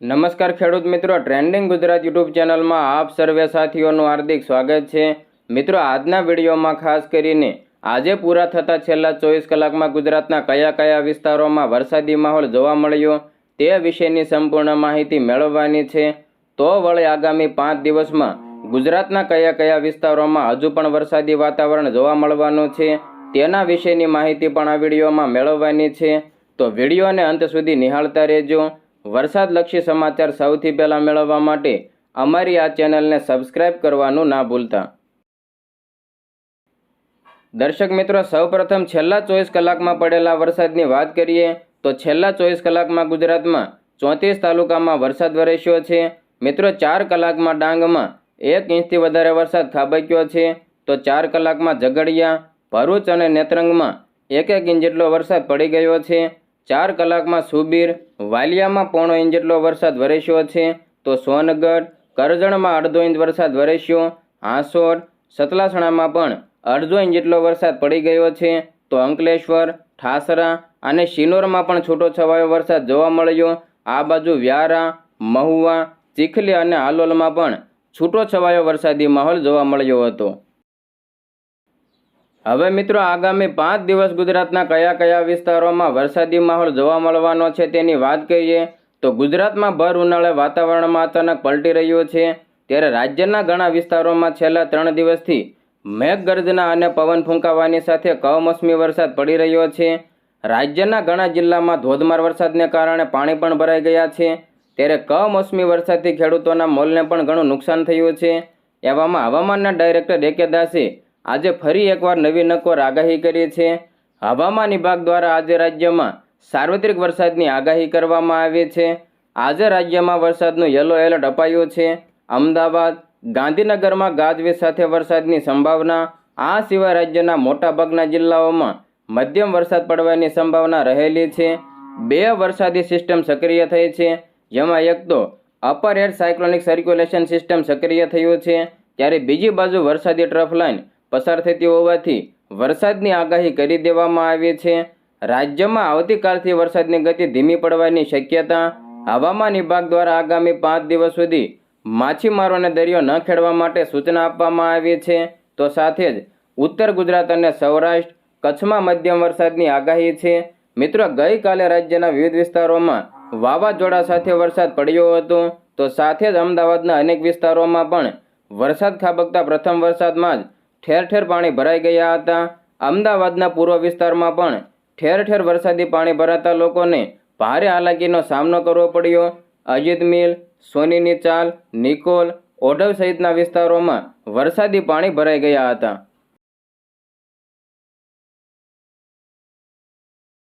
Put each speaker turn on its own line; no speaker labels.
નમસ્કાર ખેડૂત મિત્રો ટ્રેન્ડિંગ ગુજરાત યુટ્યુબ ચેનલમાં આપ સર્વે સાથીઓનું હાર્દિક સ્વાગત છે. મિત્રો, આજના વિડીયોમાં ખાસ કરીને આજે પૂરા થતા છેલ્લા ચોવીસ કલાકમાં ગુજરાતના કયા કયા વિસ્તારોમાં વરસાદી માહોલ જોવા મળ્યો તે વિશેની સંપૂર્ણ માહિતી મેળવવાની છે. તો વળે આગામી પાંચ દિવસમાં ગુજરાતના કયા કયા વિસ્તારોમાં હજુ પણ વરસાદી વાતાવરણ જોવા મળવાનું છે તેના વિશેની માહિતી પણ આ વિડીયોમાં મેળવવાની છે. તો વિડીયોને અંત સુધી નિહાળતા રહેજો. વરસાદલક્ષી સમાચાર સૌથી પહેલાં મેળવવા માટે અમારી આ ચેનલને સબસ્ક્રાઇબ કરવાનું ના ભૂલતા. દર્શક મિત્રો, સૌપ્રથમ છેલ્લા ચોવીસ કલાકમાં પડેલા વરસાદની વાત કરીએ, તો છેલ્લા ચોવીસ કલાકમાં ગુજરાતમાં ચોત્રીસ તાલુકામાં વરસાદ વરસ્યો છે. મિત્રો, ચાર કલાકમાં ડાંગમાં એક ઇંચથી વધારે વરસાદ ખાબક્યો છે. તો ચાર કલાકમાં ઝઘડિયા, ભરૂચ અને નેત્રંગમાં એક એક ઇંચ જેટલો વરસાદ પડી ગયો છે. ચાર કલાકમાં સુબીર વાલિયામાં પોણો ઇંચ જેટલો વરસાદ વરસ્યો છે, તો સોનગઢ, કરજણમાં અડધો ઇંચ વરસાદ વરસ્યો હાંસોડ સતલાસણામાં પણ અડધો ઇંચ જેટલો વરસાદ પડી ગયો છે, તો અંકલેશ્વર, ઠાસરા અને શિનોરમાં પણ છૂટો છવાયો વરસાદ જોવા મળ્યો. આ બાજુ વ્યારા, મહુવા, ચીખલી અને હાલોલમાં પણ છૂટો છવાયો વરસાદી માહોલ જોવા મળ્યો હતો. હવે મિત્રો આગામી પાંચ દિવસ ગુજરાતના કયા કયા વિસ્તારોમાં વરસાદી માહોલ જોવા મળવાનો છે તેની વાત કરીએ, તો ગુજરાતમાં ભર ઉનાળે વાતાવરણમાં અચાનક પલટી રહ્યું છે. ત્યારે રાજ્યના ઘણા વિસ્તારોમાં છેલ્લા ત્રણ દિવસથી મેઘગર્જના અને પવન ફૂંકાવાની સાથે કમોસમી વરસાદ પડી રહ્યો છે. રાજ્યના ઘણા જિલ્લામાં ધોધમાર વરસાદને કારણે પાણી પણ ભરાઈ ગયા છે. ત્યારે કમોસમી વરસાદથી ખેડૂતોના મોલને પણ ઘણું નુકસાન થયું છે. એવામાં હવામાનના ડાયરેક્ટર એકે દાસે આજે ફરી એકવાર નવી નકોર આગાહી કરી છે હવામાન વિભાગ દ્વારા આજે રાજ્યમાં સાર્વત્રિક વરસાદની આગાહી કરવામાં આવી છે. આજે રાજ્યમાં વરસાદનું યલો એલર્ટ અપાયું છે. અમદાવાદ, ગાંધીનગરમાં ગાજવીજ સાથે વરસાદની સંભાવના. આ સિવાય રાજ્યના મોટાભાગના જિલ્લાઓમાં મધ્યમ વરસાદ પડવાની સંભાવના રહેલી છે. બે વરસાદી સિસ્ટમ સક્રિય થઈ છે. જેમાં એક તો upper air cyclonic circulation system સક્રિય થયું છે. ત્યારે બીજી બાજુ વરસાદી ટ્રફ લાઇન પસાર થતી હોવાથી વરસાદની આગાહી કરી દેવામાં આવી છે. રાજ્યમાં આવતીકાલથી વરસાદની ગતિ ધીમી પડવાની શક્યતા હવામાન વિભાગ દ્વારા આગામી પાંચ દિવસ સુધી માછીમારોને દરિયો ન ખેડવા માટે સૂચના આપવામાં આવી છે. તો સાથે જ ઉત્તર ગુજરાત અને સૌરાષ્ટ્ર કચ્છમાં મધ્યમ વરસાદની આગાહી છે. મિત્રો, ગઈકાલે રાજ્યના વિવિધ વિસ્તારોમાં વાવાઝોડા સાથે વરસાદ પડ્યો હતો. તો સાથે જ અમદાવાદના અનેક વિસ્તારોમાં પણ વરસાદ ખાબકતા પ્રથમ વરસાદમાં જ ઠેર ઠેર પાણી ભરાઈ ગયા હતા. અમદાવાદના પૂર્વ વિસ્તારમાં પણ ઠેર ઠેર વરસાદી પાણી ભરાતા લોકોને ભારે હાલાકીનો સામનો કરવો પડ્યો. અજીત મિલ, સોનીની ચાલ, નિકોલ, ઓઢવ સહિતના વિસ્તારોમાં વરસાદી પાણી ભરાઈ ગયા હતા.